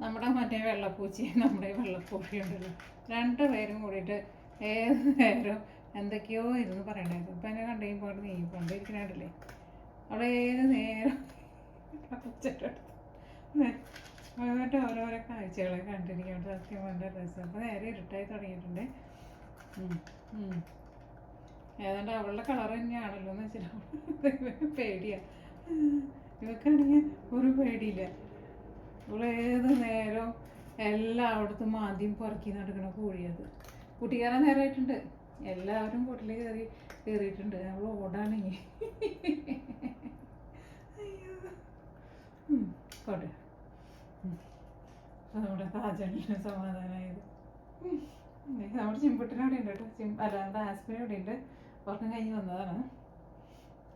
നമ്മുടെ മറ്റേ വെള്ളപ്പൂച്ചയും നമ്മുടെ വെള്ളപ്പൂച്ചയുണ്ടല്ലോ. രണ്ടു പേരും കൂടിയിട്ട് ഏത് നേരം എന്തൊക്കെയോ ഇരുന്ന് പറയണായിരുന്നു. ഇപ്പം എന്നെ കണ്ടു പോയിട്ട് നീ കൊണ്ടിരിക്കണല്ലേ അവിടെ ഏത് നേരം എന്നിട്ട് ഓരോരോ കാഴ്ചകളെ കണ്ടിരിക്കേണ്ട സത്യം വളരെ രസം. അപ്പോൾ നേരെ ഇരുട്ടായി തുടങ്ങിയിട്ടുണ്ട്. ഏതാണ്ട് അവളുടെ കളർ തന്നെയാണല്ലോ എന്ന് വെച്ചാൽ പേടിയാ. ഇവക്കാണെങ്കിൽ ഒരു പേടിയില്ല. ഏത് നേരം എല്ലായിടത്തും ആദ്യം പുറക്കി നടക്കണ കോഴിയത്. കുട്ടി കയറാൻ നേരമായിട്ടുണ്ട് എല്ലാവരും കൂട്ടിൽ കയറി കയറിയിട്ടുണ്ട്. അവൾ ഓടാണെങ്കിൽ അയ്യോ. അത് നമ്മുടെ കാജലിന് സമാധാനമായത്. നമ്മുടെ ചിമ്പുട്ടിന് അവിടെ ഉണ്ട് കേട്ടോ. ചിം അല്ല നമ്മുടെ അവിടെ ഉണ്ട്. ഉറക്കം കഴിഞ്ഞ് വന്നതാണ്.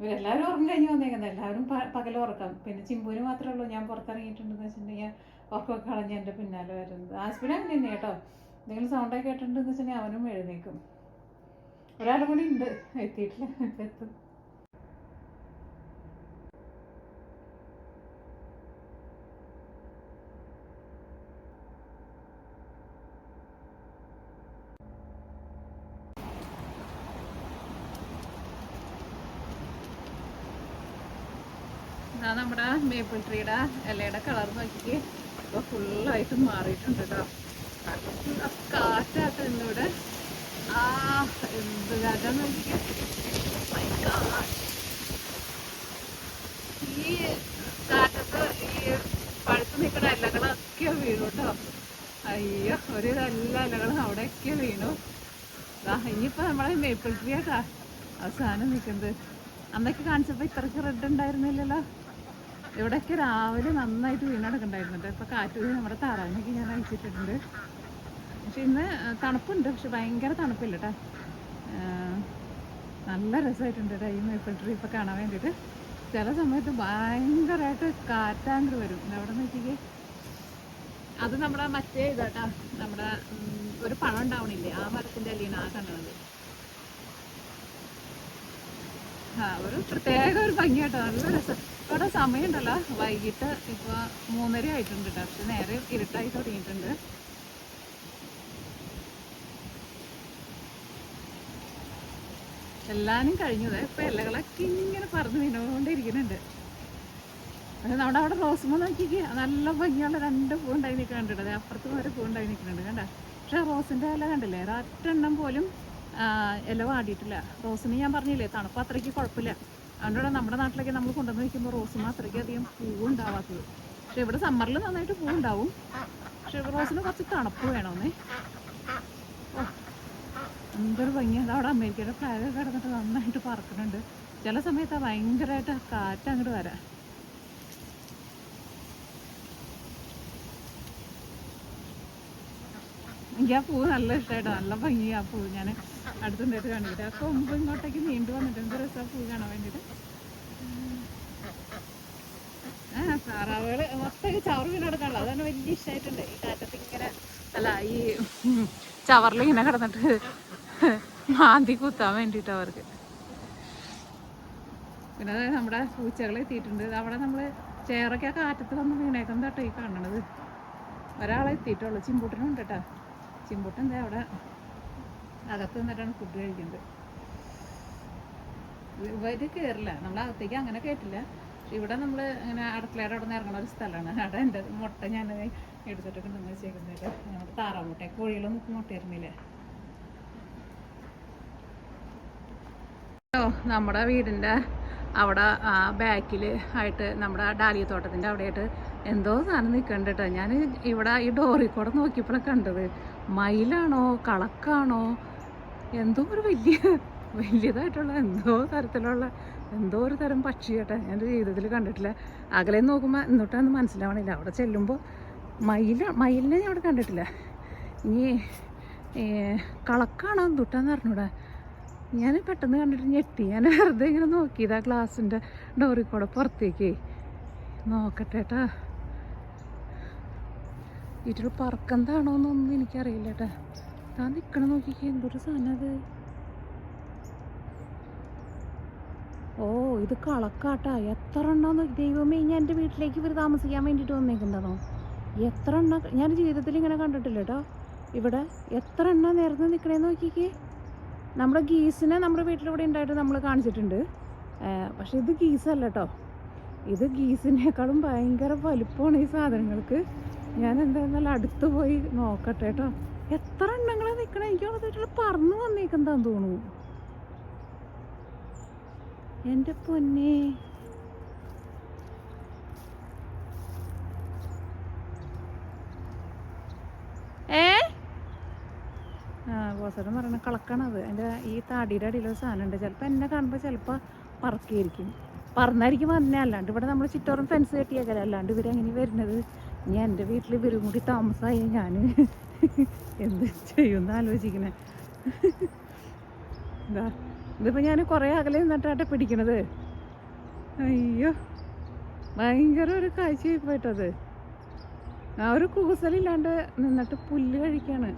ഇവരെല്ലാവരും ഉറങ്ങി കഴിഞ്ഞ് വന്നേക്കുന്നത്. എല്ലാവരും പ- പകൽ ഉറക്കം. പിന്നെ ചിമ്പൂര് മാത്രമേ ഉള്ളൂ. ഞാൻ പുറത്തിറങ്ങിയിട്ടുണ്ടെന്ന് വെച്ചിട്ടുണ്ടെങ്കിൽ ഉറക്കമൊക്കെ കളഞ്ഞ് എന്റെ പിന്നാലെ വരുന്നത്. ആസ്പിന് അങ്ങനെ തന്നെ കേട്ടോ. എന്തെങ്കിലും സൗണ്ടൊക്കെ കേട്ടിട്ടുണ്ടെന്ന് വെച്ചിട്ടുണ്ടെങ്കിൽ അവനും എഴുന്നേക്കും ഒരാളും കൂടി ഉണ്ട്. എത്തിയിട്ടില്ല. എത്തും ഇതാ നമ്മുടെ മേപ്പിൾ ട്രീയുടെ ഇലയുടെ കളർ നോക്കി ഇപ്പോൾ ഫുള്ളായിട്ട് മാറിയിട്ടുണ്ട് കേട്ടോ കാറ്റാട്ടോ ഇന്നിവിടെ. ആ എന്ത് കാറ്റാ നോക്കി ഈ കാറ്റത്ത് ഈ പഴുത്ത് നിൽക്കുന്ന ഇലകളൊക്കെ വീണു കേട്ടോ അയ്യോ ഒരു എല്ലാ ഇലകളും അവിടെയൊക്കെ വീണു. ദാ ഇനിയിപ്പോ നമ്മളെ മേപ്പിൾ ട്രീ ആട്ടാ. അവസാനം നിൽക്കുന്നത്. അന്നൊക്കെ കാണിച്ചപ്പോ ഇത്രക്ക് റെഡ് ഉണ്ടായിരുന്നില്ലല്ലോ. ഇവിടെയൊക്കെ രാവിലെ നന്നായിട്ട് വീണടക്കുണ്ടായിരുന്നുണ്ട് ഇപ്പൊ കാറ്റ് വീണ് നമ്മുടെ താറാവിനൊക്കെ ഞാൻ അയച്ചിട്ടുണ്ട് പക്ഷെ ഇന്ന് തണുപ്പുണ്ട്. പക്ഷെ ഭയങ്കര തണുപ്പില്ല കേട്ടോ നല്ല രസമായിട്ടുണ്ട് കേട്ടോ ഈ മേപ്പിൾ ട്രീ ഇപ്പൊ കാണാൻ വേണ്ടിയിട്ട്. ചില സമയത്ത് ഭയങ്കരമായിട്ട് കാറ്റാങ്കർ വരും. എവിടെ നോക്കിക്കേ അത് നമ്മുടെ മറ്റേ ഇതാട്ടാ. നമ്മുടെ ഒരു പണം ഉണ്ടാവണില്ലേ? ആ മരത്തിന്റെ അല്ലിയാണ് ആ കണ്ടത് ആ ഒരു പ്രത്യേക ഒരു ഭംഗിയാട്ടോ. നല്ല രസം. ഇവിടെ സമയം ഉണ്ടല്ലോ വൈകിട്ട് ഇപ്പൊ മൂന്നര ആയിട്ടുണ്ട് കേട്ടോ. പക്ഷെ നേരെ ഇരുട്ടായി തുടങ്ങിയിട്ടുണ്ട്. എല്ലാനും കഴിഞ്ഞത് ഇപ്പൊ ഇലകളൊക്കെ ഇങ്ങനെ പറന്ന് വീണുകൊണ്ടിരിക്കുന്നുണ്ട്. അത് നമ്മുടെ അവിടെ റോസ്മ നോക്കിക്ക്. നല്ല ഭംഗിയുള്ള രണ്ട് പൂണ്ടായി നിൽക്കുന്നുണ്ട് അപ്പുറത്തും അപ്പുറത്ത് വരെ പൂ ഉണ്ടായി നിൽക്കുന്നുണ്ട്. കണ്ട? പക്ഷെ റോസിന്റെ ഇല കണ്ടില്ലേ? ഒരൊറ്റെണ്ണം പോലും ഇല വാടിയിട്ടില്ല. റോസിന് ഞാൻ പറഞ്ഞില്ലേ തണുപ്പ് അത്രയ്ക്ക് കുഴപ്പമില്ല. അതുകൊണ്ടാണ് നമ്മുടെ നാട്ടിലൊക്കെ നമ്മൾ കൊണ്ടുവന്ന് വയ്ക്കുമ്പോൾ റോസിന് അത്രയ്ക്ക് അധികം പൂവ് ഉണ്ടാവാത്തത് പക്ഷെ ഇവിടെ സമ്മറിൽ നന്നായിട്ട് പൂ ഉണ്ടാവും പക്ഷെ റോസിന് കുറച്ച് തണുപ്പ് വേണമെന്നേ. ഓ, എന്തൊരു ഭംഗിയാണ്. അവിടെ അമേരിക്കയുടെ ഫ്ലാഗ് കിടന്നിട്ട് നന്നായിട്ട് പറക്കുന്നുണ്ട്. ചില സമയത്ത് ഭയങ്കരമായിട്ട് കാറ്റ് അങ്ങോട്ട് വരാം. എനിക്ക് ആ പൂവ് നല്ല ഇഷ്ടമായിട്ടോ നല്ല ഭംഗിയാണ് ആ പൂവ് ഞാൻ അടുത്തുണ്ടായിട്ട് കാണിക്കട്ടെ. ആ കൊമ്പ് ഇങ്ങോട്ടേക്ക് നീണ്ടു വന്നിട്ട് എന്ത് രസം പൂവ് കാണാൻ വേണ്ടിയിട്ട് ആ താറാവുകൾ മൊത്തം ചവറ് വീണ് അതാണ് വലിയ ഇഷ്ടമായിട്ടുണ്ട്. ഈ കാറ്റത്ത് ഇങ്ങനെ അല്ല ഈ ചവറിൽ ഇങ്ങനെ കിടന്നിട്ട് മാന്തി കുത്താൻ വേണ്ടിയിട്ട് അവർക്ക്. പിന്നെ അതായത് നമ്മുടെ പൂച്ചകൾ എത്തിയിട്ടുണ്ട്. അവിടെ നമ്മൾ ചേറൊക്കെ ആ കാറ്റത്ത് വന്ന് വീണേക്കുന്ന കേട്ടോ ഈ കാണണത്? ഒരാളെ എത്തിയിട്ടുള്ളൂ. ചിമ്പൂട്ടനുണ്ട് കേട്ടോ ചിമ്പൂട്ടൻ അവിടെ അകത്ത് നിന്നിട്ടാണ് ഫുഡ് കഴിക്കുന്നത്. ഇവർ കയറില്ല നമ്മൾ അകത്തേക്ക് അങ്ങനെ കയറ്റില്ല ഇവിടെ നമ്മൾ ഇങ്ങനെ അടുക്കളയുടെ അവിടെ നിന്ന് ഇറങ്ങുന്ന ഒരു സ്ഥലമാണ്. അവിടെ എന്റെ മുട്ട ഞാൻ എടുത്തിട്ടൊക്കെ ഉണ്ടെന്ന് വെച്ചേക്കുന്നത് നമ്മുടെ താറാമുട്ട കോഴികളൊന്നും മുട്ട ഓ നമ്മുടെ വീടിന്റെ അവിടെ ബാക്കിൽ ആയിട്ട് നമ്മുടെ ഡാലിയ തോട്ടത്തിന്റെ അവിടെയായിട്ട് എന്തോ സാധനം നിൽക്കണ്ട കേട്ടോ. ഞാൻ ഇവിടെ ഈ ഡോറിൽ കൂടെ നോക്കിയപ്പോഴാണ് കണ്ടത്. മയിലാണോ? കളക്കാണോ? എന്തോ ഒരു വലിയ വലിയതായിട്ടുള്ള എന്തോ തരത്തിലുള്ള എന്തോ ഒരു തരം പക്ഷി ഞാൻ എന്റെ ജീവിതത്തിൽ കണ്ടിട്ടില്ല. അകലെ നോക്കുമ്പോൾ എന്നിട്ടൊന്നും മനസ്സിലാവണില്ല. അവിടെ ചെല്ലുമ്പോൾ മയില മയിലിനെ ഞാൻ അവിടെ കണ്ടിട്ടില്ല. ഇനി കളക്കാണോ എന്തുട്ടാന്ന് അറിഞ്ഞൂടാ. ഞാൻ പെട്ടെന്ന് കണ്ടിട്ട് ഞെട്ടി. ഞാൻ വെറുതെ ഇങ്ങനെ നോക്കിയതാ ഗ്ലാസിന്റെ ഡോറിൽ കൂടെ പുറത്തേക്ക്. നോക്കട്ടെ കേട്ടാ ഇട്ടൊരു പറക്കെന്താണോന്നൊന്നും എനിക്കറിയില്ല കേട്ടാ താൻ നിൽക്കണം നോക്കിക്കേ. എന്തൊരു സാധനം അത്? ഓ ഇത് കളക്കാട്ട. എത്ര എണ്ണം ദൈവമേ ഞാൻ എന്റെ വീട്ടിലേക്ക് ഇവർ താമസിക്കാൻ വേണ്ടിയിട്ട് വന്നേക്കുന്നതാണോ? എത്ര എണ്ണ ഞാൻ ജീവിതത്തിൽ ഇങ്ങനെ കണ്ടിട്ടില്ല കേട്ടോ ഇവിടെ എത്ര എണ്ണ നേരത്തെ നിൽക്കണേന്ന് നോക്കിക്കേ. നമ്മുടെ ഗീസിനെ നമ്മുടെ വീട്ടിലൂടെ ഉണ്ടായിട്ട് നമ്മൾ കാണിച്ചിട്ടുണ്ട്. പക്ഷെ ഇത് ഗീസല്ല കേട്ടോ ഇത് ഗീസിനേക്കാളും ഭയങ്കര വലുപ്പമാണ് ഈ സാധനങ്ങൾക്ക്. ഞാൻ എന്തായിരുന്നാലും അടുത്ത് പോയി നോക്കട്ടെ കേട്ടോ എത്ര എണ്ണങ്ങളാണ് നിൽക്കണേ എനിക്ക് തോന്നിട്ടുള്ള പറന്ന് വന്നേക്കെന്താന്ന് തോന്നുന്നു. എന്റെ പൊന്നെ. ഏ? ആ ബോസേട്ടൻ പറയണ കളക്കണത് എന്റെ ഈ താടിയുടെ അടിയിലൊരു സാധനം ഉണ്ട് ചിലപ്പോൾ എന്നെ കാണുമ്പോൾ ചിലപ്പോൾ പറക്കിയിരിക്കും പറന്നായിരിക്കും വന്നേ. അല്ലാണ്ട് ഇവിടെ നമ്മൾ ചുറ്റോറും ഫെൻസ് കെട്ടിയേക്കല. അല്ലാണ്ട് ഇവരെങ്ങനെ വരുന്നത്? ഇനി എന്റെ വീട്ടിൽ ഇവരും കൂടി താമസമായി ഞാൻ എന്ത് ചെയ്യുമെന്ന് ആലോചിക്കണേ? എന്താ ഇതിപ്പോൾ ഞാൻ കുറേ അകലെ നട്ടാട്ടെ പിടിക്കണത്. അയ്യോ ഭയങ്കര ഒരു കാഴ്ചയായി പോയിട്ടത്. ആ ഒരു കൂസലില്ലാണ്ട് നിന്നിട്ട് പുല്ല് കഴിക്കാണ്.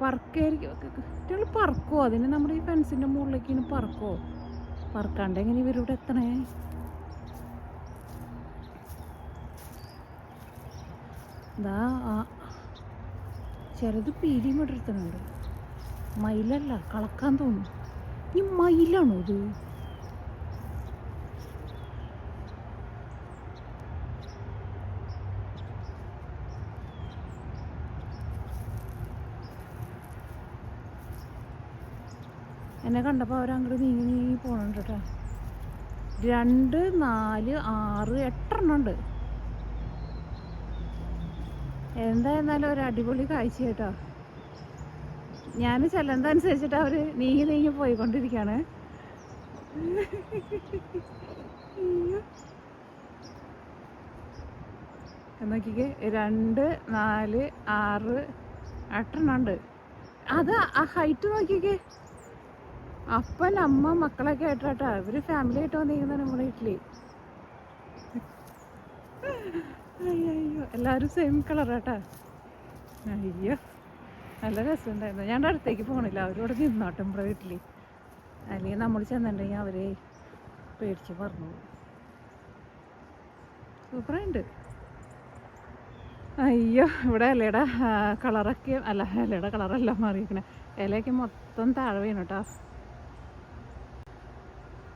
പറക്കായിരിക്കും കുട്ടികൾ പറക്കോ? അതിന് നമ്മുടെ ഈ ഫെൻസിന്റെ മുകളിലേക്ക് ഇനി പറക്കോ? പറക്കാണ്ട് എങ്ങനെ ഇവരിവിടെ എത്തണേ? ആ ചിലത് പീലിയും ഇട്ടിരുത്തുന്നുണ്ട് മയിലല്ല കളക്കാൻ തോന്നുന്നു. ഈ മയിലാണോ ഇത്? എന്നെ കണ്ടപ്പോൾ അവരങ്ങോട്ട് നീങ്ങി നീങ്ങി പോകണുണ്ട് കേട്ടോ. രണ്ട് നാല് ആറ് എട്ടെണ്ണം ഉണ്ട്. എന്തായിരുന്നാലും ഒരു അടിപൊളി കാഴ്ച കേട്ടോ. ഞാൻ ചെല്ലുന്നതനുസരിച്ചിട്ട് അവർ നീങ്ങി നീങ്ങി പോയിക്കൊണ്ടിരിക്കുകയാണ്. നോക്കിക്ക് രണ്ട് നാല് ആറ് എട്ടെണ്ണം ഉണ്ട് അത് ആ ഹൈറ്റ് നോക്കിക്കേ. അപ്പൻ അമ്മ മക്കളൊക്കെ ആയിട്ടാട്ടാ. അവർ ഫാമിലി ആയിട്ട് വന്നിരിക്കുന്ന നമ്മുടെ വീട്ടിൽ. അയ്യോ എല്ലാവരും സെയിം കളറാട്ടാ അയ്യോ നല്ല രസമുണ്ടായിരുന്നു. ഞാൻ അടുത്തേക്ക് പോകണില്ല അവരോട് നിന്നോട്ടെ നമ്മുടെ വീട്ടിൽ അല്ലെങ്കിൽ നമ്മൾ ചെന്നിട്ടുണ്ടെങ്കിൽ അവരെ പേടിച്ച് പറഞ്ഞു സൂപ്പറുണ്ട് അയ്യോ ഇവിടെ ഇലയുടെ കളറൊക്കെ അല്ല ഇലയുടെ കളറല്ല മാറിയിരിക്കണേ. ഇലയൊക്കെ മൊത്തം താഴെ വീണു കേട്ടോ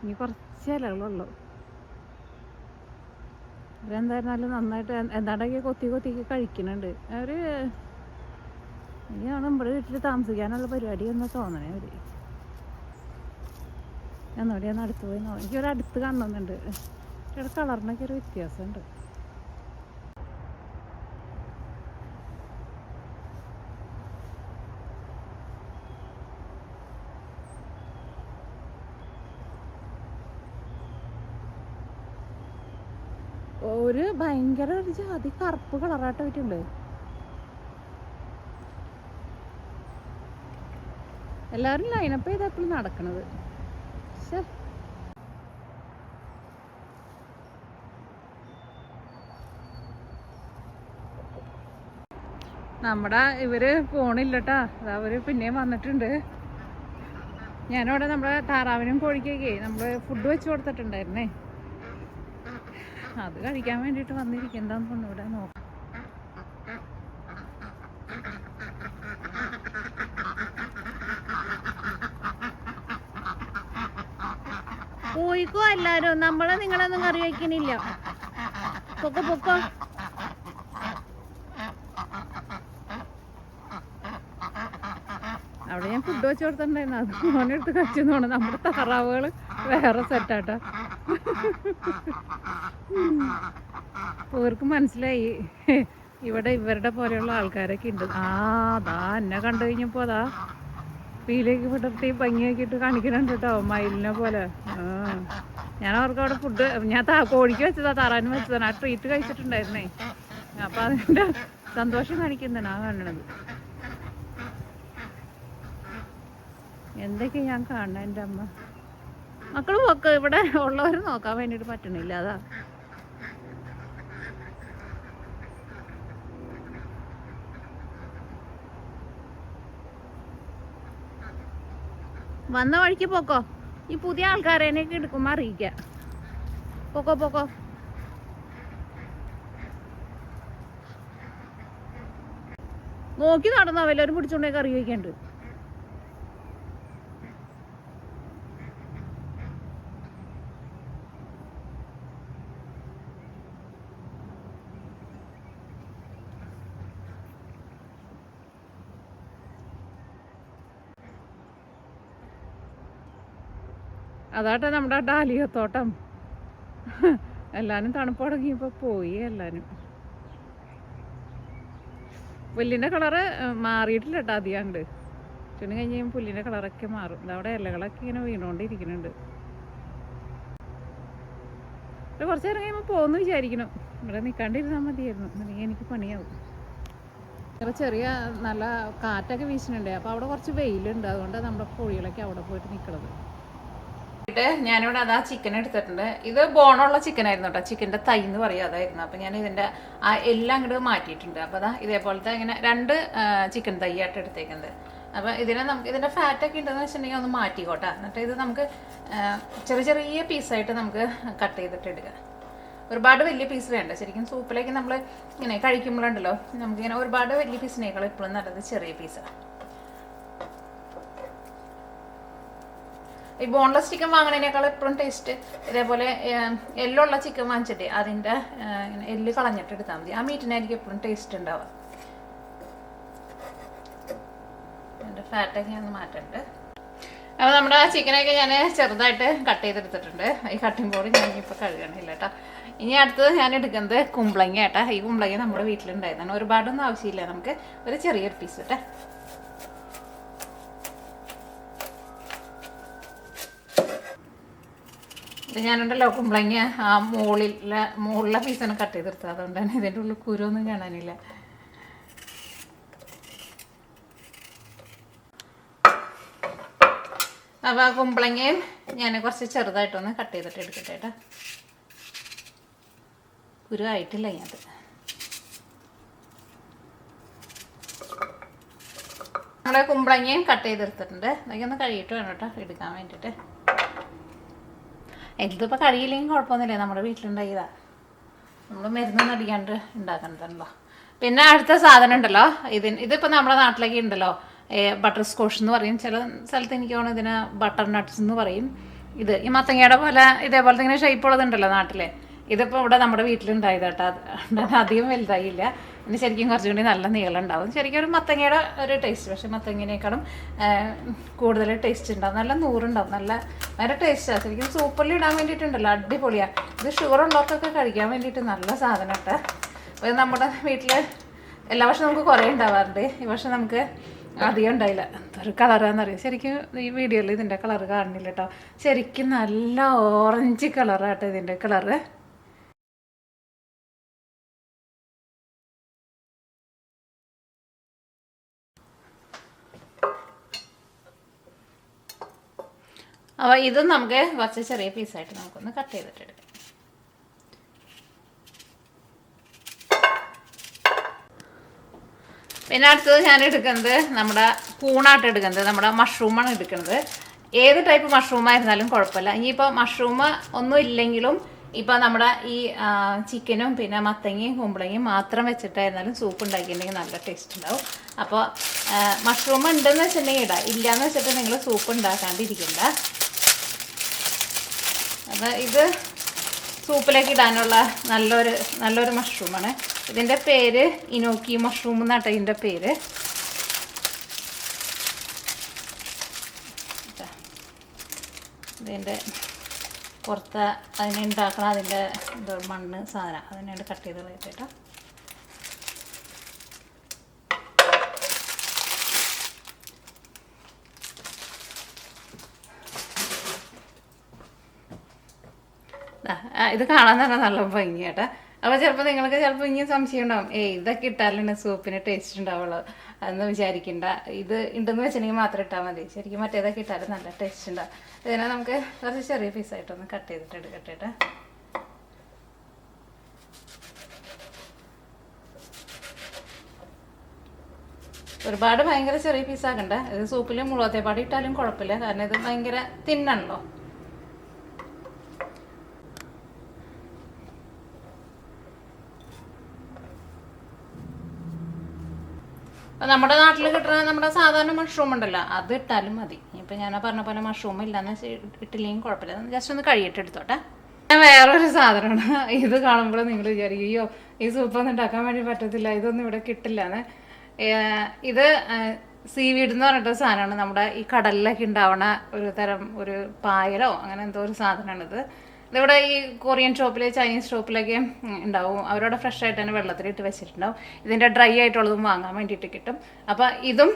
ഇനി കുറച്ച് ഇലകളുള്ളൂ. ഇവരെന്തായിരുന്നാലും നന്നായിട്ട് എന്താണെങ്കിൽ കൊത്തി കൊത്തി കഴിക്കുന്നുണ്ട്. അവർ ഇനിയാണ് നമ്മുടെ വീട്ടിൽ താമസിക്കാനുള്ള പരിപാടി എന്ന് തോന്നണേ അവർ. എന്നോട് ഞാൻ അടുത്ത് പോയി നോക്കി. എനിക്കൊരു അടുത്ത് കാണുന്നുണ്ട് ഇവിടെ കളറിനൊക്കെ ഒരു വ്യത്യാസമുണ്ട്. ഒരു ഭയങ്കര ഒരു ജാതി കറുപ്പ് കളറായിട്ട് പോയിട്ടുണ്ട് എല്ലാവരും ലൈനപ്പ് ചെയ്ത് എപ്പോഴും നടക്കണത്. ശ്ശെ. നമ്മുടെ ഇവർ പോണില്ലട്ടാ. അവർ പിന്നെയും വന്നിട്ടുണ്ട്. ഞാനവിടെ നമ്മുടെ താറാവിനും കോഴിക്കൊക്കെ നമ്മൾ ഫുഡ് വെച്ച് കൊടുത്തിട്ടുണ്ടായിരുന്നേ. അത് കഴിക്കാൻ വേണ്ടിയിട്ട് വന്നിരിക്കുന്നതാന്ന് തോന്നുന്നു ഇവിടെ നോക്കാം. പോയിക്കോ എല്ലാരും. നമ്മളെ നിങ്ങളൊന്നും കറി വയ്ക്കണില്ല പൊക്കോ പൊക്കോ. അവിടെ ഞാൻ ഫുഡ് വെച്ച് കൊടുത്തിട്ടുണ്ടായിരുന്നു. അത് മോനെടുത്ത് കഴിച്ചു തോന്നുന്നു. നമ്മുടെ താറാവുകൾ വേറെ സെറ്റാട്ടാ അവർക്ക് മനസ്സിലായി. ഇവിടെ ഇവരുടെ പോലെയുള്ള ആൾക്കാരൊക്കെ ഉണ്ട്. ആ അതാ എന്നെ കണ്ടു കഴിഞ്ഞപ്പോ അതാ പീലേക്ക് വിടർത്തി ഭംഗിയാക്കിയിട്ട് കാണിക്കുന്നുണ്ട് കേട്ടോ മയിലിനെ പോലെ. ഞാൻ അവർക്ക് അവിടെ ഫുഡ് ഞാൻ കോഴിക്ക് വെച്ചതാ താറാനും വെച്ചതാണ്. ആ ട്രീറ്റ് കഴിച്ചിട്ടുണ്ടായിരുന്നേ. അപ്പൊ അതിന്റെ സന്തോഷം കാണിക്കുന്നതാണ് ആ കാണണത് എന്തൊക്കെ ഞാൻ കാണണ എന്റെ അമ്മ? മക്കൾ പോക്ക് ഇവിടെ ഉള്ളവർ നോക്കാൻ വേണ്ടിയിട്ട് പറ്റണില്ല അതാ. വന്ന വഴിക്ക് പോക്കോ. ഈ പുതിയ ആൾക്കാരേനെയൊക്കെ എടുക്കുമ്പോൾ അറിയിക്കാം. പോക്കോ പോക്കോ. നോക്കി നടന്നോ വല്ലവരും പിടിച്ചോണ്ടേക്ക് കറി അതാട്ടെ നമ്മുടെ ഡാലിയത്തോട്ടം. എല്ലാവരും തണുപ്പ് തുടങ്ങിയപ്പോ പോയി എല്ലാരും. പുല്ലിന്റെ കളറ് മാറിയിട്ടില്ല കേട്ടോ അധികം അങ്ങട് ചുണി കഴിഞ്ഞ് കഴിയുമ്പോൾ കളറൊക്കെ മാറും. ഇതവിടെ ഇലകളൊക്കെ ഇങ്ങനെ വീണുകൊണ്ടിരിക്കുന്നുണ്ട് ഇത് കുറച്ച് നേരം കഴിയുമ്പോൾ പോകുന്നു വിചാരിക്കണം ഇവിടെ നിൽക്കാണ്ടിരുന്നാൽ മതിയായിരുന്നു. അല്ലെങ്കിൽ എനിക്ക് പണിയാവും. ഇവിടെ ചെറിയ നല്ല കാറ്റൊക്കെ വീശുന്നുണ്ട്. അപ്പോൾ അവിടെ കുറച്ച് വെയിലുണ്ട്. അതുകൊണ്ട് നമ്മുടെ കോഴികളൊക്കെ അവിടെ പോയിട്ട് നിൽക്കണത് ഞാനിവിടെ അതാ ചിക്കൻ എടുത്തിട്ടുണ്ട്. ഇത് ബോണുള്ള ചിക്കൻ ആയിരുന്നു കേട്ടോ ചിക്കന്റെ തൈ എന്ന് പറയും അതായിരുന്നു. അപ്പം ഞാൻ ഇതിന്റെ ആ എല്ലാം അങ്ങോട്ട് മാറ്റിയിട്ടുണ്ട്. അപ്പോൾ അതാ ഇതേപോലത്തെ ഇങ്ങനെ രണ്ട് ചിക്കൻ തൈ ആയിട്ട് എടുത്തേക്കുന്നത്. അപ്പോൾ ഇതിനെ നമുക്ക് ഇതിന്റെ ഫാറ്റൊക്കെ ഉണ്ടെന്ന് വെച്ചിട്ടുണ്ടെങ്കിൽ ഒന്ന് മാറ്റിക്കോട്ടെ. എന്നിട്ട് ഇത് നമുക്ക് ചെറിയ ചെറിയ പീസായിട്ട് നമുക്ക് കട്ട് ചെയ്തിട്ട് എടുക്കാം ഒരുപാട് വലിയ പീസ് വേണ്ട. ശരിക്കും സൂപ്പിലേക്ക് നമ്മൾ ഇങ്ങനെ കഴിക്കുമ്പോഴുണ്ടല്ലോ നമുക്കിങ്ങനെ ഒരുപാട് വലിയ പീസിനേക്കാൾ ഇപ്പോഴും നല്ലത് ചെറിയ പീസാണ് ഈ ബോൺലെസ് ചിക്കൻ വാങ്ങണതിനേക്കാൾ എപ്പോഴും ടേസ്റ്റ് ഇതേപോലെ എല്ലുള്ള ചിക്കൻ വാങ്ങിച്ചിട്ട് അതിന്റെ എല്ല് കളഞ്ഞിട്ട് എടുത്താൽ മതി. ആ മീറ്റിനായിരിക്കും എപ്പോഴും ടേസ്റ്റ് ഉണ്ടാവുക എന്റെ ഫാറ്റൊക്കെ ഞാൻ മാറ്റണ്ട്. അപ്പോൾ നമ്മുടെ ചിക്കനൊക്കെ ഞാൻ ചെറുതായിട്ട് കട്ട് ചെയ്തെടുത്തിട്ടുണ്ട്. ഈ കട്ടിംഗ് ബോർഡ് ഞാൻ ഇപ്പോൾ കഴുകണില്ല കേട്ടോ ഇനി അടുത്തത് ഞാൻ എടുക്കുന്നത് കുമ്പളങ്ങ കേട്ടോ ഈ കുമ്പളങ്ങ നമ്മുടെ വീട്ടിലുണ്ടായതാണ് ഒരുപാടൊന്നും ആവശ്യമില്ല നമുക്ക്. ഒരു ചെറിയൊരു പീസ് കേട്ടോ ഞാനുണ്ടല്ലോ കുമ്പളങ്ങ ആ മുകളിലെ മുകളിലെ പീസാണ് കട്ട് ചെയ്തെടുത്തത്. അതുകൊണ്ടാണ് ഇതിന്റെ ഉള്ളിൽ കുരുവൊന്നും കാണാനില്ല. അപ്പോൾ ആ കുമ്പളങ്ങയും ഞാൻ കുറച്ച് ചെറുതായിട്ടൊന്ന് കട്ട് ചെയ്തിട്ട് എടുക്കട്ടെ കേട്ടോ. കുരു ആയിട്ടില്ല ഇതിനകത്ത്. നമ്മുടെ കുമ്പളങ്ങയും കട്ട് ചെയ്തെടുത്തിട്ടുണ്ട്. അതൊക്കെ ഒന്ന് കഴുകിയിട്ട് വേണം കേട്ടോ എടുക്കാൻ വേണ്ടിയിട്ട്. ഇതിപ്പോൾ കഴിയില്ലെങ്കിൽ കുഴപ്പമൊന്നുമില്ല നമ്മുടെ വീട്ടിലുണ്ടായതാ നമ്മൾ മരുന്നൊന്നും അടിക്കാണ്ട് ഉണ്ടാക്കണ്ടല്ലോ പിന്നെ അടുത്ത സാധനം ഉണ്ടല്ലോ. ഇതിന് ഇതിപ്പോൾ നമ്മുടെ നാട്ടിലേക്ക് ഉണ്ടല്ലോ. ബട്ടർ സ്കോഷ് എന്ന് പറയും. ചില സ്ഥലത്ത് എനിക്ക് തോന്നുന്നു ഇതിന് ബട്ടർ നട്ട്സ് എന്ന് പറയും. ഇത് ഈ മത്തങ്ങയുടെ പോലെ ഇതേപോലത്തെ ഇങ്ങനെ ഷേപ്പ് ഉള്ളതുണ്ടല്ലോ നാട്ടിലെ. ഇതിപ്പോൾ ഇവിടെ നമ്മുടെ വീട്ടിലുണ്ടായത് കേട്ടോ അത് അധികം വലുതായില്ല. ഇനി ശരിക്കും കുറച്ചും കൂടി നല്ല നീളം ഉണ്ടാവും ശരിക്കും ഒരു മത്തങ്ങയുടെ ഒരു ടേസ്റ്റ് പക്ഷേ മത്തങ്ങനേക്കാളും കൂടുതൽ ടേസ്റ്റ് ഉണ്ടാവും. നല്ല നൂറുണ്ടാവും. നല്ല ഭയങ്കര ടേസ്റ്റാണ് ശരിക്കും സൂപ്പറിൽ ഇടാൻ വേണ്ടിയിട്ടുണ്ടല്ലോ. അടിപൊളിയാണ് ഇത് ഷുഗർ ഉള്ളവർക്കൊക്കെ കഴിക്കാൻ വേണ്ടിയിട്ട് നല്ല സാധനം കേട്ടോ. അപ്പോൾ ഇത് നമ്മുടെ വീട്ടിൽ എല്ലാ വർഷവും നമുക്ക് കുറേ ഉണ്ടാവാറുണ്ട്. ഈ വർഷം നമുക്ക് അധികം ഉണ്ടായില്ല. എന്തൊരു കളറാണെന്നറിയാം ശരിക്കും ഈ വീഡിയോയിൽ ഇതിന്റെ കളർ കാണുന്നില്ല കേട്ടോ. ശരിക്കും നല്ല ഓറഞ്ച് കളറാട്ടോ ഇതിന്റെ കളറ്. അപ്പോൾ ഇതും നമുക്ക് കുറച്ച് ചെറിയ പീസായിട്ട് നമുക്കൊന്ന് കട്ട് ചെയ്തിട്ട് എടുക്കാം പിന്നെ അടുത്തത് ഞാൻ എടുക്കുന്നത് നമ്മുടെ കൂണായിട്ട് എടുക്കുന്നത് നമ്മുടെ മഷ്റൂമാണ് എടുക്കുന്നത്. ഏത് ടൈപ്പ് മഷ്റൂം ആയിരുന്നാലും കുഴപ്പമില്ല. ഇനിയിപ്പോൾ മഷ്റൂം ഒന്നും ഇല്ലെങ്കിലും ഇപ്പോൾ നമ്മുടെ ഈ ചിക്കനും പിന്നെ മത്തങ്ങയും കുമ്പളങ്ങയും മാത്രം വെച്ചിട്ടായിരുന്നാലും സൂപ്പ് ഉണ്ടാക്കിയിട്ടുണ്ടെങ്കിൽ നല്ല ടേസ്റ്റ് ഉണ്ടാവും. അപ്പോൾ മഷ്റൂം ഉണ്ടെന്ന് വെച്ചിട്ടുണ്ടെങ്കിൽ ഇടാം. ഇല്ലയെന്ന് വെച്ചിട്ട് നിങ്ങൾ സൂപ്പ് ഉണ്ടാക്കാണ്ടിരിക്കണ്ട. അപ്പോൾ ഇത് സൂപ്പിലേക്ക് ഇടാനുള്ള നല്ലൊരു നല്ലൊരു മഷ്റൂമാണ് ഇതിന്റെ പേര് ഇനോക്കി മഷ്റൂം എന്നാട്ടോ ഇതിന്റെ പേര്. ഇതാ. ഇതിന്റെ പുറത്ത് അതിനെ ഉണ്ടാക്കണം അതിന്റെ മണ്ണ് സാധനം. അതിനെ കട്ട് ചെയ്ത് കളയിട്ടോ ഇത് കാണാൻ തന്നെ നല്ല ഭംഗി കേട്ടാ. അപ്പോൾ ചിലപ്പോൾ നിങ്ങൾക്ക് ചിലപ്പോൾ ഇനിയും സംശയം ഉണ്ടാവും. ഏയ് ഇതൊക്കെ ഇട്ടാലാണ് സൂപ്പിന് ടേസ്റ്റ് ഉണ്ടാവുള്ളൂ. എന്ന് വിചാരിക്കണ്ട. ഇത് ഉണ്ടെന്ന് വെച്ചിട്ടുണ്ടെങ്കിൽ മാത്രം ഇട്ടാൽ മതി. ശരിക്കും മറ്റേതൊക്കെ ഇട്ടാലും നല്ല ടേസ്റ്റ് ഉണ്ടാവും. ഇതിനെ നമുക്ക് കുറച്ച് ചെറിയ പീസായിട്ടൊന്ന് കട്ട് ചെയ്തിട്ട് എടുക്കട്ടെ കേട്ടോ. ഒരുപാട് ഭയങ്കര ചെറിയ പീസാക്കണ്ട ഇത് സൂപ്പിൽ മുളകത്തേപ്പാട് ഇട്ടാലും കുഴപ്പമില്ല. കാരണം ഇത് ഭയങ്കര തിന്നാണല്ലോ നമ്മുടെ നാട്ടിൽ കിട്ടുന്ന നമ്മുടെ സാധാരണ മഷ്റൂം ഉണ്ടല്ലോ അത് ഇട്ടാലും മതി. ഇപ്പം ഞാൻ പറഞ്ഞ പോലെ മഷ്റൂം ഇല്ലാന്ന് ഇട്ടില്ലെങ്കിൽ കുഴപ്പമില്ല. ജസ്റ്റ് ഒന്ന് കഴിയിട്ട് എടുത്തോട്ടെ. ഞാൻ വേറൊരു സാധനമാണ്. ഇത് കാണുമ്പോൾ നിങ്ങൾ വിചാരിക്കും അയ്യോ ഈ സൂപ്പ് ഒന്നും ഉണ്ടാക്കാൻ വേണ്ടി പറ്റത്തില്ല ഇതൊന്നും ഇവിടെ കിട്ടില്ല എന്ന് ഇത് സീവീഡ് എന്ന് പറഞ്ഞിട്ട് സാധനമാണ്. നമ്മുടെ ഈ കടലിലൊക്കെ ഉണ്ടാവണ ഒരു തരം ഒരു പായലോ അങ്ങനെ എന്തോ ഒരു സാധനമാണിത്. ഇതിവിടെ ഈ കൊറിയൻ ഷോപ്പിൽ ചൈനീസ് ഷോപ്പിലൊക്കെ ഉണ്ടാവും. അവരോട് ഫ്രഷ് ആയിട്ട് തന്നെ വെള്ളത്തിലിട്ട് വെച്ചിട്ടുണ്ടാവും. ഇതിന്റെ ഡ്രൈ ആയിട്ടുള്ളതും വാങ്ങാൻ വേണ്ടിയിട്ട് കിട്ടും. അപ്പോൾ ഇതും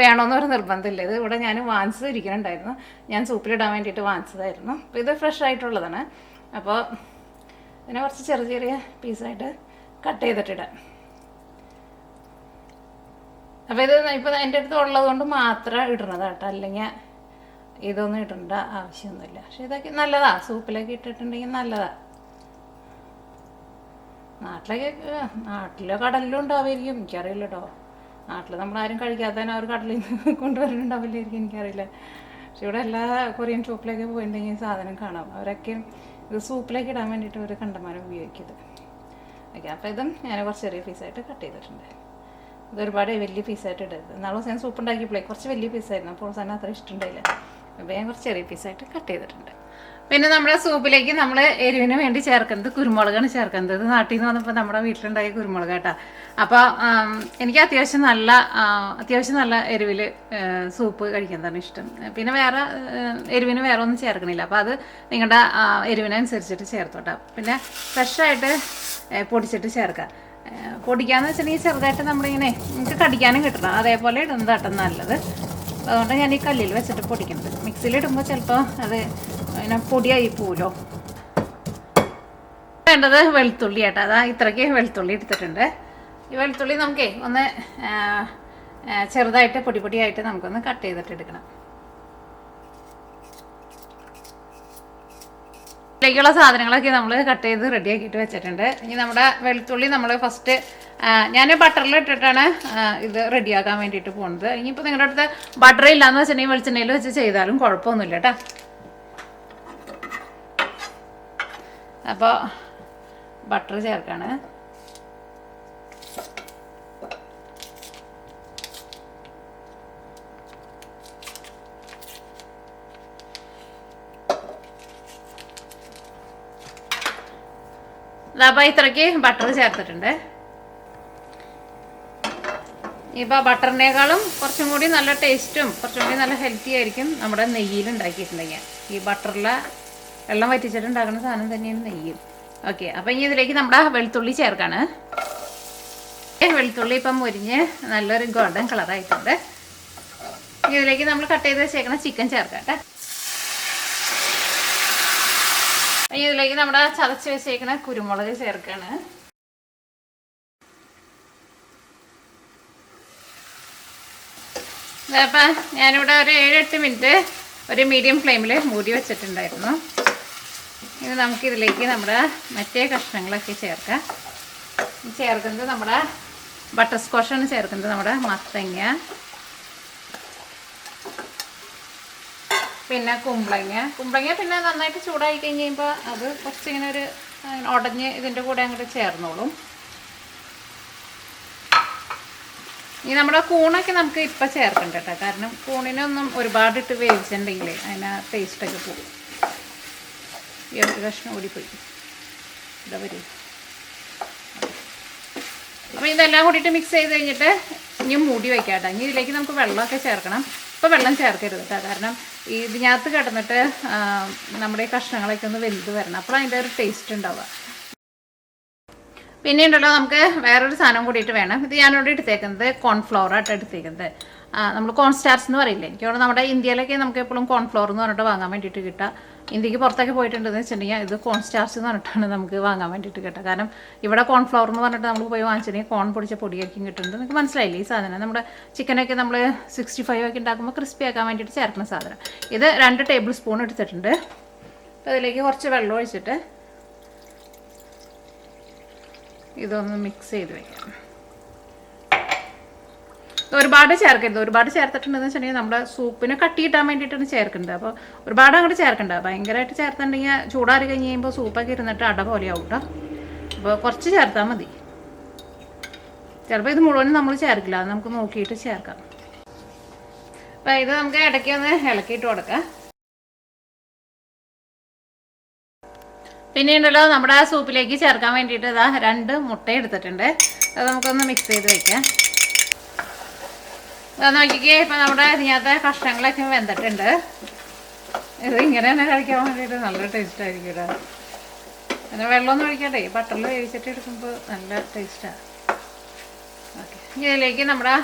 വേണമെന്ന് ഒരു നിർബന്ധമില്ല. ഇത് ഇവിടെ ഞാൻ വാങ്ങിച്ചത് ഇരിക്കുന്നുണ്ടായിരുന്നു ഞാൻ സൂപ്പിലിടാൻ വേണ്ടിയിട്ട് വാങ്ങിച്ചതായിരുന്നു. അപ്പോൾ ഇത് ഫ്രഷ് ആയിട്ടുള്ളതാണ്. അപ്പോൾ ഇതിനെ കുറച്ച് ചെറിയ ചെറിയ പീസായിട്ട് കട്ട് ചെയ്തിട്ടിടാം. അപ്പോൾ ഇത് ഇപ്പോൾ എന്റെ അടുത്ത് ഉള്ളത് കൊണ്ട് മാത്രം ഇടുന്നത് കേട്ടോ. അല്ലെങ്കിൽ ഇതൊന്നും ഇടേണ്ട ആവശ്യമൊന്നുമില്ല. പക്ഷെ ഇതൊക്കെ നല്ലതാ. സൂപ്പിലൊക്കെ ഇട്ടിട്ടുണ്ടെങ്കിൽ നല്ലതാ. നാട്ടിലൊക്കെ നാട്ടിലെ കടലിലും ഉണ്ടാവുമായിരിക്കും. എനിക്കറിയില്ല കേട്ടോ നാട്ടിൽ നമ്മളാരും കഴിക്കാത്തതിന് അവർ കടലിൽ നിന്ന് കൊണ്ടുവരുന്നുണ്ടാവില്ലായിരിക്കും എനിക്കറിയില്ല. പക്ഷെ ഇവിടെ എല്ലാ കൊറിയൻ ഷോപ്പിലൊക്കെ പോയിട്ടുണ്ടെങ്കിൽ സാധനം കാണാം. അവരൊക്കെ ഇത് സൂപ്പിലേക്ക് ഇടാൻ വേണ്ടിയിട്ട് ഒരു കണ്ടമാനം ഉപയോഗിക്കുന്നത് ഓക്കെ അപ്പോൾ ഇതും ഞാൻ കുറച്ച് ചെറിയ പീസായിട്ട് കട്ട് ചെയ്തിട്ടുണ്ട്. ഇത് ഒരുപാട് വലിയ പീസായിട്ട് ഇടരുത്. നാളെ ദിവസം സൂപ്പ് ഉണ്ടാക്കിയപ്പോഴേ കുറച്ച് വലിയ പീസായിരുന്നു അപ്പോൾ സാധനം അത്ര ഇഷ്ടമുണ്ടായില്ല. അപ്പോൾ കുറച്ച് ചെറിയ പീസായിട്ട് കട്ട് ചെയ്തിട്ടുണ്ട്. പിന്നെ നമ്മുടെ സൂപ്പിലേക്ക് നമ്മൾ എരിവിന് വേണ്ടി ചേർക്കുന്നത് കുരുമുളകാണ് ചേർക്കുന്നത്. ഇത് നാട്ടിൽ നിന്ന് വന്നപ്പോൾ നമ്മുടെ വീട്ടിലുണ്ടായ കുരുമുളക് കേട്ടോ അപ്പോൾ എനിക്ക് അത്യാവശ്യം നല്ല അത്യാവശ്യം നല്ല എരിവിൽ സൂപ്പ് കഴിക്കുന്നതാണ് ഇഷ്ടം. പിന്നെ വേറെ എരിവിന് വേറെ ഒന്നും ചേർക്കണില്ല. അപ്പോൾ അത് നിങ്ങളുടെ എരിവിനനുസരിച്ചിട്ട് ചേർത്തോട്ടാ. പിന്നെ ഫ്രഷായിട്ട് പൊടിച്ചിട്ട് ചേർക്കാം. പൊടിക്കാന്ന് വെച്ചിട്ടുണ്ടെങ്കിൽ ചെറുതായിട്ട് നമ്മളിങ്ങനെ നമുക്ക് കടിക്കാനും കിട്ടണം. അതേപോലെ ഇടുന്നതാട്ടം നല്ലത്. അതുകൊണ്ട് ഞാൻ ഈ കല്ലിൽ വെച്ചിട്ട് പൊടിക്കുന്നത്. മിക്സിയിലിടുമ്പോൾ ചിലപ്പോൾ അത് പിന്നെ പൊടിയായി പോവുമല്ലോ വേണ്ടത് വെളുത്തുള്ളി ആട്ടോ. അതാ ഇത്രയ്ക്ക് വെളുത്തുള്ളി എടുത്തിട്ടുണ്ട്. ഈ വെളുത്തുള്ളി നമുക്കേ ഒന്ന് ചെറുതായിട്ട് പൊടി പൊടിയായിട്ട് നമുക്കൊന്ന് കട്ട് ചെയ്തിട്ട് എടുക്കണം. ഇതിലേക്കുള്ള സാധനങ്ങളൊക്കെ നമ്മൾ കട്ട് ചെയ്ത് റെഡിയാക്കിയിട്ട് വെച്ചിട്ടുണ്ട്. ഇനി നമ്മുടെ വെളുത്തുള്ളി നമ്മൾ ഫസ്റ്റ് ഞാൻ ബട്ടറിൽ ഇട്ടിട്ടാണ് ഇത് റെഡിയാക്കാൻ വേണ്ടിയിട്ട് പോകുന്നത് ഇനിയിപ്പോൾ നിങ്ങളുടെ അടുത്ത് ബട്ടർ ഇല്ലാന്ന് വെച്ചിട്ടുണ്ടെങ്കിൽ വെളിച്ചെണ്ണയിൽ വെച്ച് ചെയ്താലും കുഴപ്പമൊന്നുമില്ല കേട്ടോ അപ്പോൾ ബട്ടർ ചേർക്കാണ്. അപ്പോൾ ഇത്രയ്ക്ക് ബട്ടർ ചേർത്തിട്ടുണ്ട്. ഇപ്പോൾ ബട്ടറിനേക്കാളും കുറച്ചും കൂടി നല്ല ടേസ്റ്റും കുറച്ചും കൂടി നല്ല ഹെൽത്തി ആയിരിക്കും നമ്മുടെ നെയ്യിൽ ഉണ്ടാക്കിയിട്ടുണ്ടെങ്കിൽ. ഈ ബട്ടറിലെ വെള്ളം വറ്റിച്ചിട്ട് ഉണ്ടാക്കുന്ന സാധനം തന്നെയാണ് നെയ്യ്. ഓക്കെ അപ്പോൾ ഇനി ഇതിലേക്ക് നമ്മുടെ വെളുത്തുള്ളി ചേർക്കാണ്. വെളുത്തുള്ളി ഇപ്പം മുരിഞ്ഞ് നല്ലൊരു ഗോൾഡൻ കളറായിട്ടുണ്ട് ഇനി ഇതിലേക്ക് നമ്മൾ കട്ട് ചെയ്ത് വെച്ചേക്കണ ചിക്കൻ ചേർക്കാം ഇനി ഇതിലേക്ക് നമ്മുടെ ചതച്ച് വെച്ചേക്കണ കുരുമുളക് ചേർക്കാണ്. അപ്പം ഞാനിവിടെ ഒരു ഏഴെട്ട് മിനിറ്റ് ഒരു മീഡിയം ഫ്ലെയിമിൽ മൂടി വെച്ചിട്ടുണ്ടായിരുന്നു. ഇനി നമുക്കിതിലേക്ക് നമ്മുടെ മറ്റേ കഷ്ണങ്ങളൊക്കെ ചേർക്കാം. ചേർക്കുന്നത് നമ്മുടെ ബട്ടർ സ്കോഷാണ് ചേർക്കുന്നത് നമ്മുടെ മത്തങ്ങ. പിന്നെ കുമ്പളങ്ങ. കുമ്പളങ്ങ പിന്നെ നന്നായിട്ട് ചൂടായി കഴിഞ്ഞ് കഴിയുമ്പോൾ അത് കുറച്ചിങ്ങനെ ഒരു ഉടഞ്ഞ് ഇതിന്റെ കൂടെ അങ്ങോട്ട് ചേർന്നോളും. ഇനി നമ്മുടെ കൂണൊക്കെ നമുക്ക് ഇപ്പം ചേർക്കണ്ട കേട്ടോ കാരണം കൂണിനൊന്നും ഒരുപാട് ഇട്ട് വേവിച്ചിട്ടുണ്ടെങ്കിൽ അതിന് ടേസ്റ്റൊക്കെ പോകും. ഈ ഒരു കഷ്ണം ഓടിപ്പോയി ഇതാ വരും. അപ്പോൾ ഇതെല്ലാം കൂടിയിട്ട് മിക്സ് ചെയ്ത് കഴിഞ്ഞിട്ട് ഇനി മൂടി വയ്ക്കാം കേട്ടോ ഇനി ഇതിലേക്ക് നമുക്ക് വെള്ളമൊക്കെ ചേർക്കണം. ഇപ്പോൾ വെള്ളം ചേർക്കരുത് കേട്ടോ കാരണം ഇതിനകത്ത് കിടന്നിട്ട് നമ്മുടെ കഷ്ണങ്ങളൊക്കെ ഒന്ന് വെന്ത് വരണം. അപ്പോൾ അതിന്റെ ഒരു ടേസ്റ്റ് ഉണ്ടാവുക. പിന്നെ ഉണ്ടല്ലോ നമുക്ക് വേറൊരു സാധനം കൂടിയിട്ട് വേണം. ഇത് ഞാനിവിടെ എടുത്തേക്കുന്നത് കോൺഫ്ലവർ ആയിട്ട് എടുത്തേക്കുന്നത്. നമ്മൾ കോൺസ്റ്റാർസ് എന്ന് പറയില്ലേ? എനിക്ക് നമ്മുടെ ഇന്ത്യയിലൊക്കെ നമുക്ക് എപ്പോഴും കോൺഫ്ലോർ എന്ന് പറഞ്ഞിട്ട് വാങ്ങാൻ വേണ്ടിയിട്ട് കിട്ടുക ഇന്ത്യയ്ക്ക് പുറത്തൊക്കെ പോയിട്ടുണ്ടെന്ന് വെച്ചിട്ടുണ്ടെങ്കിൽ ഇത് കോൺസ്റ്റാർസ് എന്ന് പറഞ്ഞിട്ടാണ് നമുക്ക് വാങ്ങാൻ വേണ്ടിയിട്ട് കിട്ടുക കാരണം ഇവിടെ കോൺഫ്ലോർ എന്ന് പറഞ്ഞിട്ട് നമ്മൾ പോയി വാങ്ങിച്ചിട്ടുണ്ടെങ്കിൽ കോൺ പൊടിച്ച പൊടിയായിരിക്കും കിട്ടുന്നത്. നിങ്ങൾക്ക് മനസ്സിലായില്ലേ ഈ സാധനം? നമ്മുടെ ചിക്കനൊക്കെ നമ്മൾ സിക്സ്റ്റി ഫൈവ് ഒക്കെ ഉണ്ടാക്കുമ്പോൾ ക്രിസ്പി ആക്കാൻ വേണ്ടിയിട്ട് ചേർക്കുന്ന സാധനം. ഇത് രണ്ട് ടേബിൾ സ്പൂൺ എടുത്തിട്ടുണ്ട്. അപ്പോൾ അതിലേക്ക് കുറച്ച് വെള്ളം ഒഴിച്ചിട്ട് ഇതൊന്ന് മിക്സ് ചെയ്ത് വെക്കാം. ഒരുപാട് ചേർക്കരുത്. ഒരുപാട് ചേർത്തിട്ടുണ്ടെന്ന് വെച്ചിട്ടുണ്ടെങ്കിൽ നമ്മുടെ സൂപ്പിന് കട്ടി കിട്ടാൻ വേണ്ടിയിട്ടാണ് ചേർക്കുന്നത്. അപ്പോൾ ഒരുപാട് അങ്ങോട്ട് ചേർക്കണ്ട. ഭയങ്കരമായിട്ട് ചേർത്തിട്ടുണ്ടെങ്കിൽ ചൂടാറി കഴിഞ്ഞ് കഴിയുമ്പോൾ സൂപ്പൊക്കെ ഇരുന്നിട്ട് അട പോലെ ആവും കേട്ടോ അപ്പോൾ കുറച്ച് ചേർത്താൽ മതി. ചിലപ്പോൾ ഇത് മുഴുവനും നമ്മൾ ചേർക്കില്ല. അത് നമുക്ക് നോക്കിയിട്ട് ചേർക്കാം. അപ്പോൾ ഇത് നമുക്ക് ഇടയ്ക്ക് ഒന്ന് ഇളക്കിയിട്ട് കൊടുക്കാം. പിന്നെ ഉണ്ടല്ലോ നമ്മുടെ ആ സൂപ്പിലേക്ക് ചേർക്കാൻ വേണ്ടിയിട്ട് ഇതാ രണ്ട് മുട്ട എടുത്തിട്ടുണ്ട്. അത് നമുക്കൊന്ന് മിക്സ് ചെയ്ത് വെക്കാം. അത് നോക്കിക്കേ ഇപ്പം നമ്മുടെ ഇതിനകത്തെ കഷ്ണങ്ങളൊക്കെ വെന്തിട്ടുണ്ട്. ഇത് ഇങ്ങനെ തന്നെ കഴിക്കാൻ വേണ്ടിയിട്ട് നല്ല ടേസ്റ്റ് ആയിരിക്കും കേട്ടോ പിന്നെ വെള്ളമൊന്നും ഒഴിക്കട്ടെ ബട്ടറിൽ വേവിച്ചിട്ട് എടുക്കുമ്പോൾ നല്ല ടേസ്റ്റാണ് ഓക്കെ ഇതിലേക്ക് നമ്മുടെ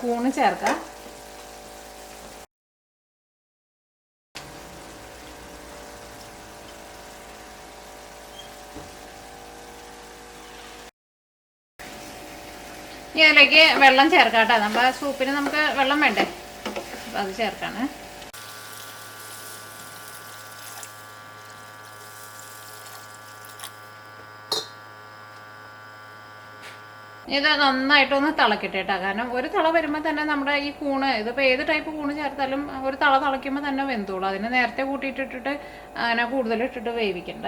കൂണ് ചേർക്കാം. ഇനി അതിലേക്ക് വെള്ളം ചേർക്കാം കേട്ടോ. നമ്മുടെ സൂപ്പിന് നമുക്ക് വെള്ളം വേണ്ടേ? അപ്പം അത് ചേർക്കാണ്. ഇത് നന്നായിട്ടൊന്ന് തിളക്കിട്ടെ കേട്ടോ. കാരണം ഒരു തിള വരുമ്പോൾ തന്നെ നമ്മുടെ ഈ കൂണ് ഇതിപ്പോൾ ഏത് ടൈപ്പ് കൂണ് ചേർത്താലും ഒരു തിള തിളയ്ക്കുമ്പോൾ തന്നെ വെന്തോളൂ. അതിന് നേരത്തെ കൂട്ടിയിട്ടിട്ടിട്ട് അങ്ങനെ കൂടുതലിട്ടിട്ട് വേവിക്കണ്ട.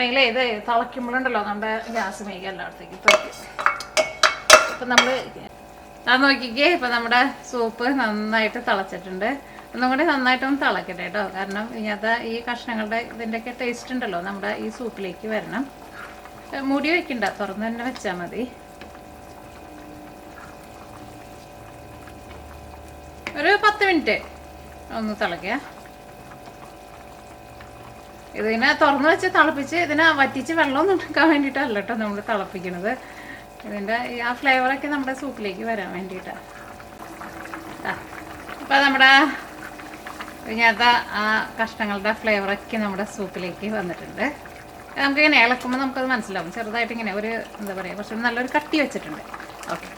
അല്ലെങ്കിൽ ഇത് തിളയ്ക്കുമ്പോഴുണ്ടല്ലോ നമ്മുടെ ഗ്യാസ് മേഘ എല്ലായിടത്തേക്ക് ഇപ്പം നമ്മൾ അത് നോക്കിക്കേ ഇപ്പൊ നമ്മുടെ സൂപ്പ് നന്നായിട്ട് തിളച്ചിട്ടുണ്ട്. ഒന്നും കൂടി നന്നായിട്ടൊന്ന് തിളക്കട്ടെ കേട്ടോ. കാരണം ഇതിനകത്ത് ഈ കഷ്ണങ്ങളുടെ ഇതിന്റെയൊക്കെ ടേസ്റ്റ് ഉണ്ടല്ലോ നമ്മുടെ ഈ സൂപ്പിലേക്ക് വരണം. മുടി വെക്കണ്ട തുറന്ന് തന്നെ വെച്ചാൽ മതി. ഒരു പത്ത് മിനിറ്റ് ഒന്ന് തിളയ്ക്കുക. ഇതിനെ തുറന്ന് വെച്ച് തിളപ്പിച്ച് ഇതിനെ വറ്റിച്ച് വെള്ളമൊന്നും എടുക്കാൻ വേണ്ടിയിട്ടല്ല കേട്ടോ നമ്മൾ തിളപ്പിക്കണത്. ഇതിന്റെ ആ ഫ്ലേവറൊക്കെ നമ്മുടെ സൂപ്പിലേക്ക് വരാൻ വേണ്ടിയിട്ടാണ് അപ്പോൾ നമ്മുടെ ഇതിനകത്ത് ആ കഷ്ണങ്ങളുടെ ഫ്ലേവറൊക്കെ നമ്മുടെ സൂപ്പിലേക്ക് വന്നിട്ടുണ്ട്. നമുക്കിങ്ങനെ ഇളക്കുമ്പോൾ നമുക്കത് മനസ്സിലാവും. ചെറുതായിട്ട് ഇങ്ങനെ ഒരു എന്താ പറയുക കുറച്ച് നല്ലൊരു കട്ടി വെച്ചിട്ടുണ്ട്. ഓക്കെ.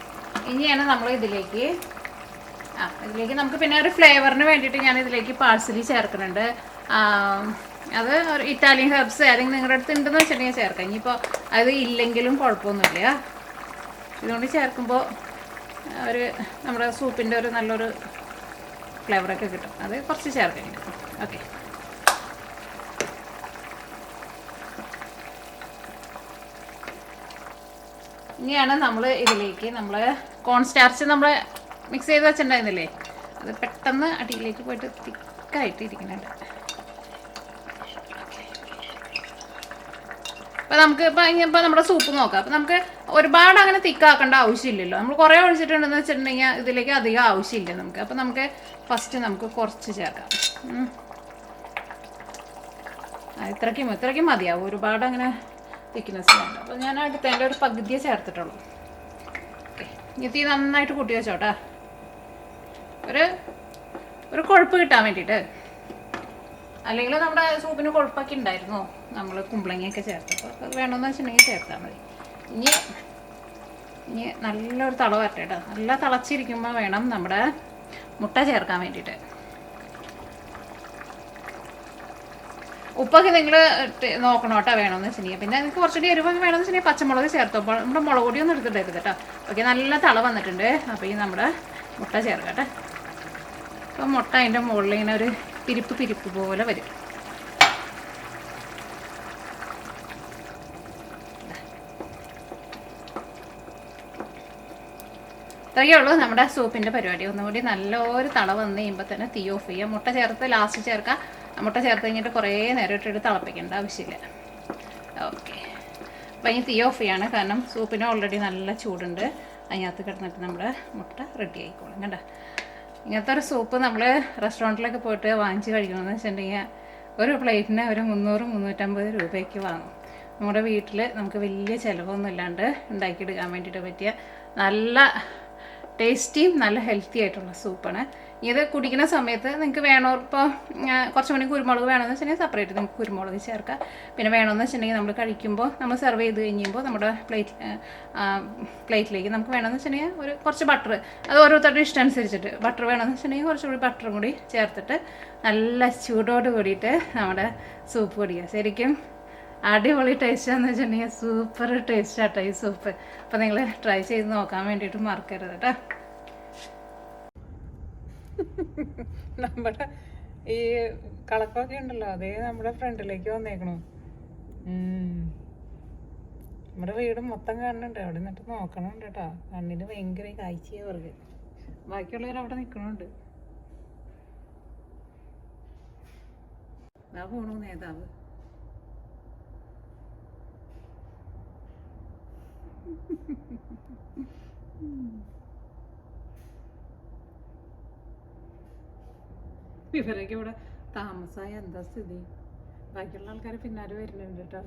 ഇനിയാണ് നമ്മൾ ഇതിലേക്ക് ആ ഇതിലേക്ക് നമുക്ക് പിന്നെ ഒരു ഫ്ലേവറിന് വേണ്ടിയിട്ട് ഞാൻ ഇതിലേക്ക് പാഴ്സലി ചേർക്കുന്നുണ്ട്. അത് ഒരു ഇറ്റാലിയൻ ഹെർബ്സ് അല്ലെങ്കിൽ നിങ്ങളുടെ അടുത്ത് ഉണ്ടെന്ന് വെച്ചിട്ടുണ്ടെങ്കിൽ ചേർക്കാം. ഇനിയിപ്പോൾ അത് ഇല്ലെങ്കിലും കുഴപ്പമൊന്നുമില്ല. ഇതുകൊണ്ട് ചേർക്കുമ്പോൾ ഒരു നമ്മുടെ സൂപ്പിന്റെ ഒരു നല്ലൊരു ഫ്ലേവറൊക്കെ കിട്ടും. അത് കുറച്ച് ചേർക്കാം ഓക്കെ ഇനിയാണ് നമ്മൾ ഇതിലേക്ക് നമ്മൾ കോൺ സ്റ്റാർച്ച് നമ്മൾ മിക്സ് ചെയ്ത് വെച്ചിട്ടുണ്ടായിരുന്നില്ലേ? അത് പെട്ടെന്ന് അടിയിലേക്ക് പോയിട്ട് തിക്കായിട്ട് ഇരിക്കുന്നുണ്ട് അപ്പോൾ നമുക്ക് ഇപ്പം ഇനിയിപ്പോൾ നമ്മുടെ സൂപ്പ് നോക്കാം. അപ്പോൾ നമുക്ക് ഒരുപാട് അങ്ങനെ തിക്കാക്കേണ്ട ആവശ്യമില്ലല്ലോ. നമ്മൾ കുറേ ഒഴിച്ചിട്ടുണ്ടെന്ന് വെച്ചിട്ടുണ്ടെങ്കിൽ ഇതിലേക്ക് അധികം ആവശ്യമില്ല നമുക്ക്. അപ്പോൾ നമുക്ക് ഫസ്റ്റ് നമുക്ക് കുറച്ച് ചേർക്കാം. ഇത്രയ്ക്കും ഇത്രയ്ക്കും മതിയാവും. ഒരുപാട് അങ്ങനെ തിക്നെസ് വേണ്ട അപ്പോൾ ഞാൻ അടുത്തതിന്റെ ഒരു പകുതിയെ ചേർത്തിട്ടുള്ളൂ. ഓക്കെ. തീ നന്നായിട്ട് കൂട്ടി വെച്ചോട്ടാ. ഒരു ഒരു കൊഴുപ്പ് കിട്ടാൻ വേണ്ടിയിട്ട്. അല്ലെങ്കിൽ നമ്മുടെ സൂപ്പിന് കുഴപ്പമൊക്കെ ഉണ്ടായിരുന്നു. നമ്മൾ കുമ്പളങ്ങയൊക്കെ ചേർത്തപ്പോൾ വേണമെന്ന് വെച്ചിട്ടുണ്ടെങ്കിൽ ചേർത്താൽ മതി. ഇനി ഇനി നല്ലൊരു തള വരട്ടെ നല്ല തിളച്ചിരിക്കുമ്പോൾ വേണം നമ്മുടെ മുട്ട ചേർക്കാൻ വേണ്ടിയിട്ട്. ഉപ്പൊക്കെ നിങ്ങൾ നോക്കണം കേട്ടോ വേണമെന്ന് വെച്ചിട്ടുണ്ടെങ്കിൽ. പിന്നെ നിങ്ങൾക്ക് കുറച്ചുകൂടി എരിവൊക്കെ വേണമെന്ന് വെച്ചിട്ടുണ്ടെങ്കിൽ പച്ചമുളക് ചേർത്തോ നമ്മുടെ മുളക് പൊടിയൊന്നും എടുത്തിട്ടരുത് കേട്ടോ. ഓക്കെ നല്ല തള വന്നിട്ടുണ്ട്. അപ്പോൾ ഈ നമ്മുടെ മുട്ട ചേർക്കട്ടെ അപ്പോൾ മുട്ട അതിന്റെ മുകളിൽ ഇങ്ങനെ ഒരു പിരിപ്പ് പിരിപ്പ് പോലെ വരും. ഇത്രയേ ഉള്ളൂ നമ്മുടെ സൂപ്പിന്റെ പരിപാടി. ഒന്നുകൂടി നല്ലൊരു തള വന്ന് കഴിയുമ്പോൾ തന്നെ തീ ഓഫ് ചെയ്യുക മുട്ട ചേർത്ത് ലാസ്റ്റ് ചേർക്കുക മുട്ട ചേർത്ത് കഴിഞ്ഞിട്ട് കുറേ നേരം ഇട്ടിട്ട് തിളപ്പിക്കേണ്ട ആവശ്യമില്ല. ഓക്കെ അപ്പം ഇനി തീ ഓഫ് ചെയ്യാണ്. കാരണം സൂപ്പിന് ഓൾറെഡി നല്ല ചൂടുണ്ട്. അതിനകത്ത് കിടന്നിട്ട് നമ്മുടെ മുട്ട റെഡി ആയിക്കോളും. കണ്ട? ഇങ്ങനത്തെ ഒരു സൂപ്പ് നമ്മൾ റെസ്റ്റോറന്റിലൊക്കെ പോയിട്ട് വാങ്ങിച്ച് കഴിക്കണമെന്ന് വെച്ചിട്ടുണ്ടെങ്കിൽ ഒരു പ്ലേറ്റിന് ഒരു മുന്നൂറ് മുന്നൂറ്റമ്പത് രൂപയ്ക്ക് വാങ്ങും. നമ്മുടെ വീട്ടിൽ നമുക്ക് വലിയ ചിലവൊന്നും ഇല്ലാണ്ട് ഉണ്ടാക്കിയെടുക്കാൻ വേണ്ടിയിട്ട് പറ്റിയ നല്ല ടേസ്റ്റിയും നല്ല ഹെൽത്തി ആയിട്ടുള്ള സൂപ്പാണ് ഇത് കുടിക്കുന്ന സമയത്ത് നിങ്ങൾക്ക് വേണോ ഇപ്പോൾ കുറച്ച് മണി കുരുമുളക് വേണമെന്ന് വെച്ചിട്ടുണ്ടെങ്കിൽ സെപ്പറേറ്റ് നിങ്ങൾക്ക് കുരുമുളക് ചേർക്കാം. പിന്നെ വേണമെന്ന് വെച്ചിട്ടുണ്ടെങ്കിൽ നമ്മൾ കഴിക്കുമ്പോൾ നമ്മൾ സെർവ് ചെയ്ത് കഴിയുമ്പോൾ നമ്മുടെ പ്ലേറ്റ് പ്ലേറ്റിലേക്ക് നമുക്ക് വേണമെന്ന് വെച്ചിട്ടുണ്ടെങ്കിൽ ഒരു കുറച്ച് ബട്ടർ അത് ഓരോരുത്തരുടെ ഇഷ്ടം അനുസരിച്ചിട്ട്. ബട്ടർ വേണമെന്ന് വെച്ചിട്ടുണ്ടെങ്കിൽ കുറച്ചുകൂടി ബട്ടറും കൂടി ചേർത്തിട്ട് നല്ല ചൂടോട് കൂടിയിട്ട് നമ്മുടെ സൂപ്പ് കുടിക്കുക ശരിക്കും അടിപൊളി ടേസ്റ്റാന്ന് വെച്ചിട്ടുണ്ടെങ്കിൽ സൂപ്പർ ടേസ്റ്റ് ആട്ടോ ഈ സൂപ്പ് അപ്പോൾ നിങ്ങൾ ട്രൈ ചെയ്ത് നോക്കാൻ വേണ്ടിയിട്ട് മറക്കരുത് കേട്ടോ. നമ്മുടെ ഈ കളക്കൊക്കെ ഉണ്ടല്ലോ അതേ നമ്മുടെ ഫ്രണ്ടിലേക്ക് വന്നേക്കണു. നമ്മുടെ വീട് മൊത്തം കാണുന്നുണ്ട് അവിടെ നിന്നിട്ട് നോക്കണുണ്ട് കേട്ടോ. കണ്ണിന് ഭയങ്കര കാഴ്ചയാണ് അവർക്ക്. ബാക്കിയുള്ളവർ അവിടെ നിൽക്കണുണ്ട് ആ പോണു നേതാവ്. ഇവരൊക്കെ ഇവിടെ താമസമായ എന്താ സ്ഥിതി? ബാക്കിയുള്ള ആൾക്കാർ പിന്നാലെ വരുന്നുണ്ട് കേട്ടോ